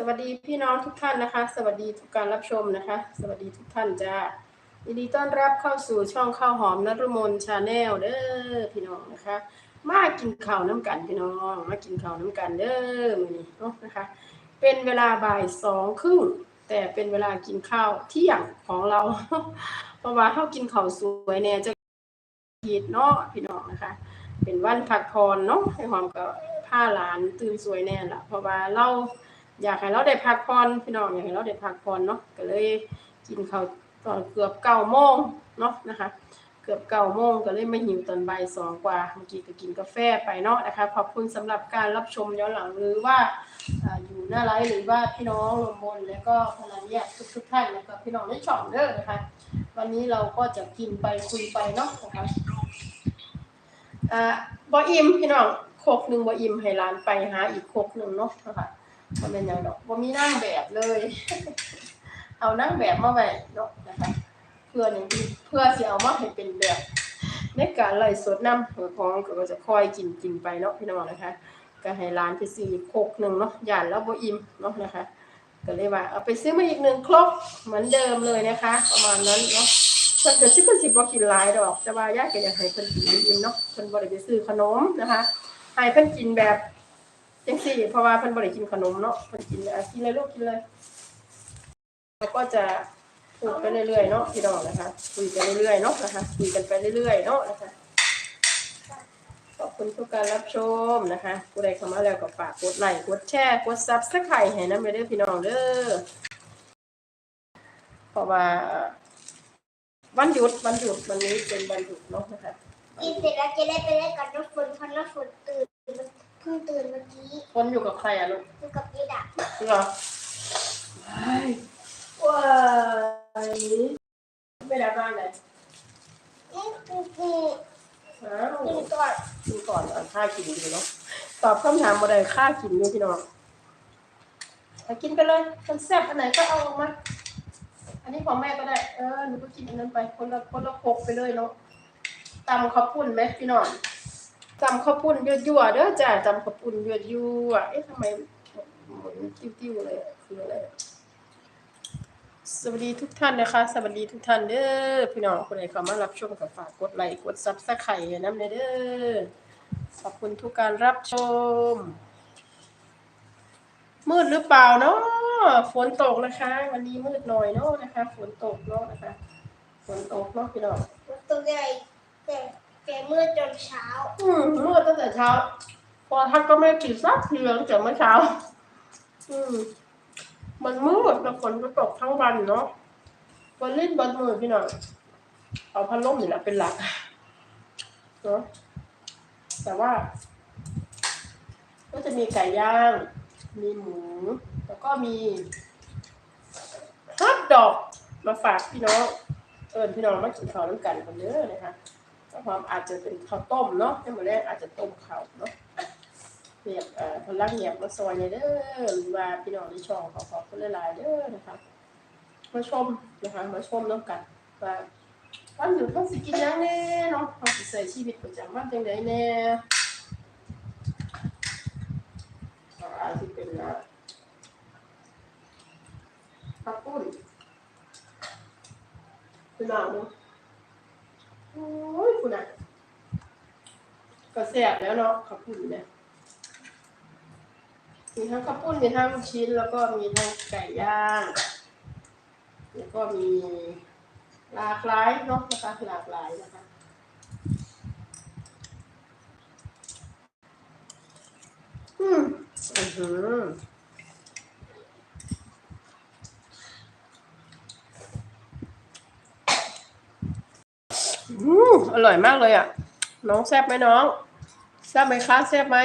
สวัสดีพี่น้องทุกท่านนะคะ สวัสดีทุกการรับชมนะคะ สวัสดีทุกท่านจ้ายินดีต้อนรับเข้าสู่ช่องข้าวหอมนรมนชาแนลเด้อพี่น้องนะคะ มากินข้าวน้ำกันพี่น้องมากินข้าวน้ำกันเด้อมื้อนี้เนาะนะคะ เป็นเวลาบ่ายสองครึ่งแต่เป็นเวลากินข้าวเที่ยงของเรา เพราะว่าเขากินข้าวสวยเนี่ยจะผิดเนาะพี่น้องนะคะ เป็นวันพักผ่อนเนาะให้หอมกับผ้าหลานตื่นสวยแน่ละเพราะว่าเรา อยากให้เราได้พักผ่อนพี่น้องอยากให้เราได้พักผ่อนเนาะก็เลยกินข้าวตอนเกือบเก้าโมงเนาะนะคะ เกือบเก้าโมงก็เลยไมาหิวตอนบ่ายสองกว่าเมื่อกี้ก็กินกาแฟไปเนาะนะคะขอบคุณสำหรับการรับชมย้อนหลังหรือว่าออยู่หน้าไลฟ์หรือว่าพี่น้องลงบนแล้วก็ภรรยาทุกทุกๆท่านแล้วก็พี่น้องในช่องเด้อนะคะ วันนี้เราก็จะกินไปคุยไปเนาะนะคะอ่าบออิมพี่น้องโคกหนึ่งบออิมให้ร้านไปหาอีกโคกหนึ่งเนาะนะคะ มันเป็นอย่างดอกบ่มีนั่งแบบเลย เอานั่งแบบมาไว้เนาะนะคะเพื่ออย่างที่เพื่อสิเอามาให้เป็นแบบในการไล่สดน้ำหัวของก็จะคอยกินกินไปเนาะพี่น้องนะคะก็ให้ร้านไปซื้ออีกโคกหนึ่งเนาะหย่านแล้วบอิมเนาะนะคะ ก็เลยว่าเอาไปซื้อมาอีกหนึ่งครกเหมือนเดิมเลยนะคะ ประมาณนั้นเนาะเพิ่นก็สิเพิ่นสิบ่กินหลายดอกแต่ว่าย่าก็อยากให้เพิ่นกินอิ่มเนาะเพิ่นบ่ได้ไปซื้อขนมนะคะให้เพิ่นกินแบบ จังซี่เพราะว่าเพิ่นบ่ได้กินขนมเนาะเพิ่นกินอะกินเลยลูกกินเลยแล้วก็จะพูดไปเรื่อยๆเนาะพี่น้องนะคะคุยกันเรื่อยๆเนาะนะคะคุยกันไปเรื่อยๆเนาะนะคะขอบคุณทุกการรับชมนะคะผู้ใดเข้ามาแล้วก็ฝากกดไลค์กดแชร์กด Subscribe ให้นำไปเด้อพี่น้องเด้อเพราะว่าวันหยุดวันหยุดวันนี้เป็นวันหยุดเนาะนะคะกินเสร็จแล้วจะได้ไปเล่นกับน้ำฝนเพราะน้ำฝนตื่น พิ่งตื่นเมื่อกี้คนอยู่กับใครอะลูกอยู่กับยีดาเหรอว้ายว้ายไม่ได้บ้านไหนอืมอืมอืมอ้าวกินก่อนกินก่อนอะค่ากินอยู่เนาะตอบคำถามมาได้ค่ากินอยู่พี่น้องเอากินไปเลยมันแซ่บอันไหนก็เอาออกมาอันนี้ของแม่ก็ได้ เออหนูก็กินอันนั้นไปคนละคนละพกไปเลยเนาะตำข้าวปุ้นไหมพี่น้อง ตำข้าวปุ้นยั่วๆเด้อจ้าตำข้าวปุ้นยั่วๆเอ๊ะทำไมหมุนติ้วๆเลยคืออะไรสวัสดีทุกท่านนะคะ สวัสดีทุกท่านเด้อพี่น้องคนไหนเข้ามารับชมกับฝากกดไลค์กดซับสไครต์น้ำเด้อขอบคุณทุกการรับชม มืดหรือเปล่าเนาะฝนตกนะคะ วันนี้มืดหน่อยเนาะนะคะ ฝนตกเนาะนะคะ ฝนตกเนาะพี่น้องฝนตัวใหญ่ แต่แต่เมื่อจนเช้า อืมมืดตั้งแต่เช้า พอทักก็ไม่กินซักทีหลังจากเมื่อเช้า อืม มันมืดแล้วฝนก็ตกทั้งวันเนาะวันเล่นบอลมือพี่น้องเอาพัดลมนี่แหละเป็นหลักเนาะแต่ว่า ก็จะมีไก่ย่าง มีหมู แล้วก็มีฮอทดอกมาฝากพี่น้อง เอิญพี่น้องมากินข้าวน้ำกันกันเด้อนะคะ แล้วความอาจจะเป็นข้าวต้มเนาะในมื้อแรกอาจจะต้มข้าวเนาะเหียบเอ่อพลังเหียบมาซอยเนี่ยเด้อหรือว่าพี่น้องที่ช่องขอขอบคุณหลายๆเด้อนะคะมาชมนะคะมาชมน้ำกันว่าวันหยุดต้องสิกินยังแน่เนาะเราสิใส่ชีวิตประจำวันจังไดแน่ก็อาจจะเป็นอ่าข้าวปุ้นคุณเอาเนาะ ก็แซ่บแล้วเนาะข้าวปุ้นเนี่ยมีทั้งข้าวปุ้นมีทั้งลูกชิ้น แล้วก็มีทั้งไก่ย่างแล้วก็มีหลากหลายเนาะนะคะหลากหลายนะคะอืมอือหืออืมอร่อยมากเลยอะ น้องแซ่บไหมน้อง แซ่บไหมคะแซ่บไหม